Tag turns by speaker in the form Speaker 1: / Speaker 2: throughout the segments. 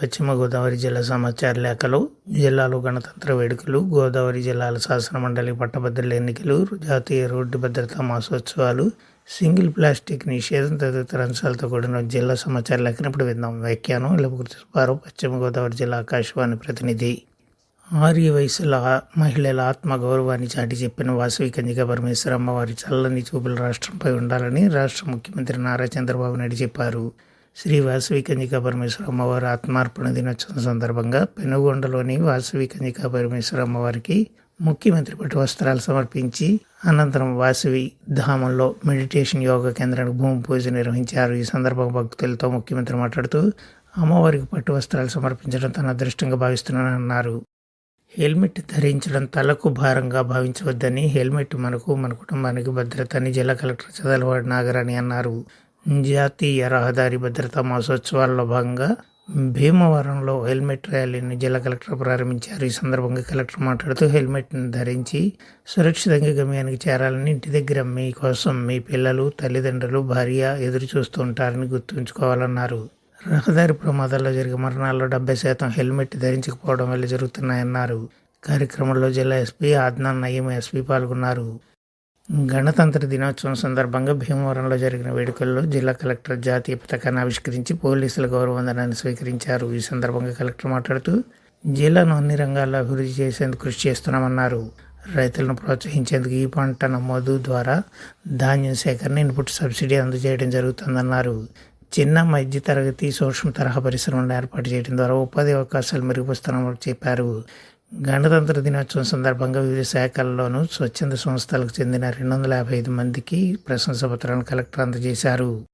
Speaker 1: పశ్చిమ గోదావరి జిల్లా సమాచార లేఖలు జిల్లాలో గణతంత్ర వేడుకలు గోదావరి జిల్లాల శాసన మండలి పట్టభద్రుల ఎన్నికలు జాతీయ రోడ్డు భద్రతా మాసోత్సవాలు సింగిల్ ప్లాస్టిక్ నిషేధం తదితర అంశాలతో కూడిన జిల్లా సమాచార లేఖను ఇప్పుడు విందాం. వ్యాఖ్యానం ఇలపుకుపారు పశ్చిమ గోదావరి జిల్లా ఆకాశవాణి ప్రతినిధి ఆర్య వయసుల మహిళల ఆత్మగౌరవాన్ని చాటి చెప్పిన వాసవి కన్యక పరమేశ్వరమ్మ వారి చల్లని చూపులు రాష్ట్రంపై ఉండాలని రాష్ట్ర ముఖ్యమంత్రి నారా చంద్రబాబు నాయుడు చెప్పారు. శ్రీ వాసవి కన్యకా పరమేశ్వర అమ్మవారి ఆత్మార్పణ దినోత్సవం సందర్భంగా పెనుగొండలోని వాసవి కన్యకా పరమేశ్వర అమ్మవారికి ముఖ్యమంత్రి పట్టు వస్త్రాలు సమర్పించి అనంతరం వాసవి ధామంలో మెడిటేషన్ యోగా కేంద్రానికి భూమి పూజ నిర్వహించారు. ఈ సందర్భంగా భక్తులతో ముఖ్యమంత్రి మాట్లాడుతూ అమ్మవారికి పట్టు వస్త్రాలు సమర్పించడం తన అదృష్టంగా భావిస్తున్నానన్నారు హెల్మెట్ ధరించడం తలకు భారంగా భావించవద్దని హెల్మెట్ మనకు మన కుటుంబానికి భద్రత అని జిల్లా కలెక్టర్ చదలవాడి నాగరాణి అన్నారు. జాతీయ రహదారి భద్రతా మాసోత్సవాల్లో భాగంగా భీమవరంలో హెల్మెట్ ర్యాలీని జిల్లా కలెక్టర్ ప్రారంభించారు. ఈ సందర్భంగా కలెక్టర్ మాట్లాడుతూ హెల్మెట్ను ధరించి సురక్షితంగా గమ్యానికి చేరాలని ఇంటి దగ్గర మీకోసం మీ పిల్లలు తల్లిదండ్రులు భార్య ఎదురు చూస్తూ ఉంటారని గుర్తుంచుకోవాలన్నారు. రహదారి ప్రమాదాల్లో జరిగే మరణాల్లో డెబ్బై శాతం హెల్మెట్ ధరించకపోవడం వల్ల జరుగుతున్నాయన్నారు. కార్యక్రమంలో జిల్లా ఎస్పీ ఆద్నాన్ నయీం ఎస్పీ పాల్గొన్నారు. గణతంత్ర దినోత్సవం సందర్భంగా భీమవరంలో జరిగిన వేడుకల్లో జిల్లా కలెక్టర్ జాతీయ పథకాన్ని ఆవిష్కరించి పోలీసుల గౌరవందనాన్ని స్వీకరించారు. ఈ సందర్భంగా కలెక్టర్ మాట్లాడుతూ జిల్లాను అన్ని రంగాల్లో అభివృద్ధి చేసేందుకు కృషి చేస్తున్నామన్నారు. రైతులను ప్రోత్సహించేందుకు ఈ పంట నమోదు ద్వారా ధాన్యం సేకరణ ఇన్పుట్ సబ్సిడీ అందజేయడం జరుగుతుందన్నారు. చిన్న మధ్య తరగతి సూక్ష్మ తరహా పరిశ్రమలను ఏర్పాటు చేయడం ద్వారా ఉపాధి అవకాశాలు మెరుగుపరుస్తున్నామని చెప్పారు. గణతంత్ర దినోత్సవం సందర్భంగా వివిధ శాఖల్లోనూ స్వచ్ఛంద సంస్థలకు చెందిన రెండు వందల యాభై ఐదు మందికి ప్రశంసపత్రాలను కలెక్టర్ అందజేశారు.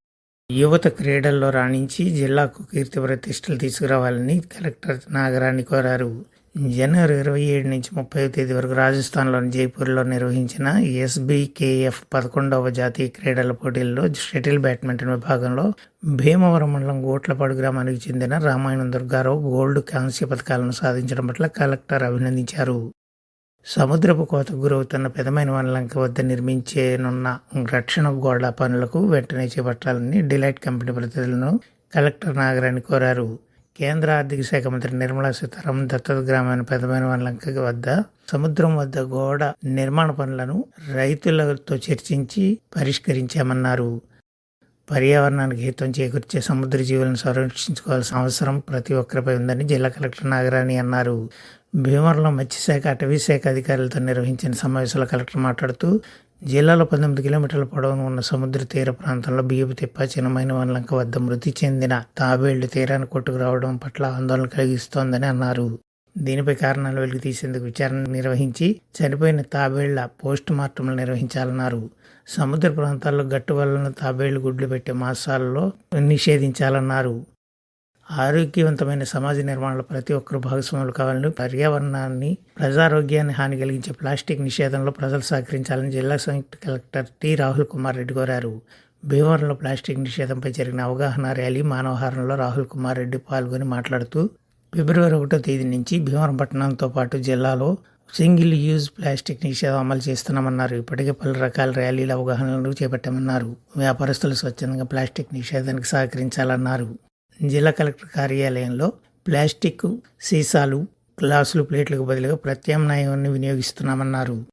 Speaker 1: యువత క్రీడల్లో రాణించి జిల్లాకు కీర్తి ప్రతిష్టలు తీసుకురావాలని కలెక్టర్ నాగరాణి కోరారు. జనవరి ఇరవై ఏడు నుంచి ముప్పై తేదీ వరకు రాజస్థాన్లోని జైపూర్లో నిర్వహించిన ఎస్బీకేఎఫ్ పదకొండవ జాతీయ క్రీడల పోటీల్లో షటిల్ బ్యాడ్మింటన్ విభాగంలో భీమవరం మండలం గోట్లపాడు గ్రామానికి చెందిన రామాయణం దుర్గారావు గోల్డ్ కాంస్య పథకాలను సాధించడం పట్ల కలెక్టర్ అభినందించారు. సముద్రపు కోతకు గురవుతున్న పెదమైన వనలంక వద్ద నిర్మించేనున్న రక్షణ గోడ పనులకు వెంటనే చేపట్టాలని డిలైట్ కంపెనీ ప్రతినిధులను కలెక్టర్ నాగరాణి కోరారు. కేంద్ర ఆర్థిక శాఖ మంత్రి నిర్మలా సీతారామన్ దత్తత గ్రామమైన పెదమైన వనలంక వద్ద సముద్రం వద్ద గోడ నిర్మాణ పనులను రైతులతో చర్చించి పరిష్కరించామన్నారు. పర్యావరణానికి హితం చేకూర్చే సముద్ర జీవులను సంరక్షించుకోవాల్సిన అవసరం ప్రతి ఒక్కరిపై ఉందని జిల్లా కలెక్టర్ నాగరాణి అన్నారు. భీమవరంలో మత్స్యశాఖ అటవీ శాఖ అధికారులతో నిర్వహించిన సమావేశంలో కలెక్టర్ మాట్లాడుతూ జిల్లాలో పంతొమ్మిది కిలోమీటర్ల పొడవున ఉన్న సముద్ర తీర ప్రాంతంలో బియ్యపు తిప్ప చిన్నమైన వనలంక వద్ద మృతి చెందిన తాబేళ్ళు తీరాన్ని కొట్టుకురావడం పట్ల ఆందోళన కలిగిస్తోందని అన్నారు. దీనిపై కారణాలు వెలికి తీసేందుకు విచారణ నిర్వహించి చనిపోయిన తాబేళ్ళ పోస్ట్ మార్టంలు నిర్వహించాలన్నారు. సముద్ర ప్రాంతాల్లో గట్టు వలన తాబేళ్ళు గుడ్లు పెట్టే మాసాలలో నిషేధించాలన్నారు. ఆరోగ్యవంతమైన సమాజ నిర్మాణంలో ప్రతి ఒక్కరు భాగస్వాములు కావాలని పర్యావరణాన్ని ప్రజారోగ్యాన్ని హాని కలిగించే ప్లాస్టిక్ నిషేధంలో ప్రజలు సహకరించాలని జిల్లా సంయుక్త కలెక్టర్ టి. రాహుల్ కుమార్ రెడ్డి కోరారు. భీమవరంలో ప్లాస్టిక్ నిషేధంపై జరిగిన అవగాహన ర్యాలీ మానవహారంలో రాహుల్ కుమార్ రెడ్డి పాల్గొని మాట్లాడుతూ ఫిబ్రవరి ఒకటో తేదీ నుంచి భీమవరం పట్టణంతో పాటు జిల్లాలో సింగిల్ యూజ్ ప్లాస్టిక్ నిషేధం అమలు చేస్తున్నామన్నారు. ఇప్పటికే పలు రకాల ర్యాలీల అవగాహనలు చేపట్టామన్నారు. వ్యాపారస్తులు స్వచ్ఛందంగా ప్లాస్టిక్ నిషేధానికి సహకరించాలన్నారు. జిల్లా కలెక్టర్ కార్యాలయంలో ప్లాస్టిక్ సీసాలు గ్లాసులు ప్లేట్లకు బదులుగా ప్రత్యామ్నాయాన్ని వినియోగిస్తున్నామన్నారు.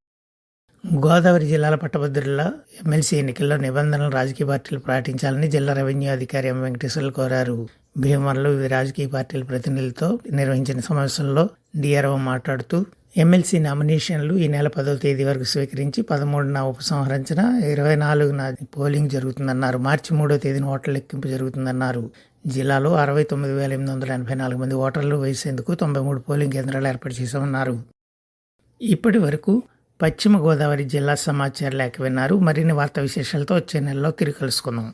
Speaker 1: గోదావరి జిల్లాల పట్టభద్రుల ఎమ్మెల్సీ ఎన్నికల్లో నిబంధనలు రాజకీయ పార్టీలు పాటించాలని జిల్లా రెవెన్యూ అధికారి ఎం వెంకటేశ్వర్లు కోరారు. భీమవరంలో వివిధ రాజకీయ పార్టీల ప్రతినిధులతో నిర్వహించిన సమావేశంలో డిఆర్ఓ మాట్లాడుతూ ఎమ్మెల్సీ నామినేషన్లు ఈ నెల పదవ తేదీ వరకు స్వీకరించి పదమూడున ఉపసంహరించిన ఇరవై నాలుగున పోలింగ్ జరుగుతుందన్నారు. మార్చి మూడో తేదీన ఓట్ల లెక్కింపు జరుగుతుందన్నారు. జిల్లాలో అరవై తొమ్మిది వేల ఎనిమిది వందల ఎనభై నాలుగు మంది ఓటర్లు వేసేందుకు తొంభై మూడు పోలింగ్ కేంద్రాలు ఏర్పాటు చేశామన్నారు. ఇప్పటి వరకు పశ్చిమ గోదావరి జిల్లా సమాచార లేఖ విన్నారు. మరిన్ని వార్తా విశేషాలతో వచ్చే నెలలో తిరిగి కలుసుకుందాం.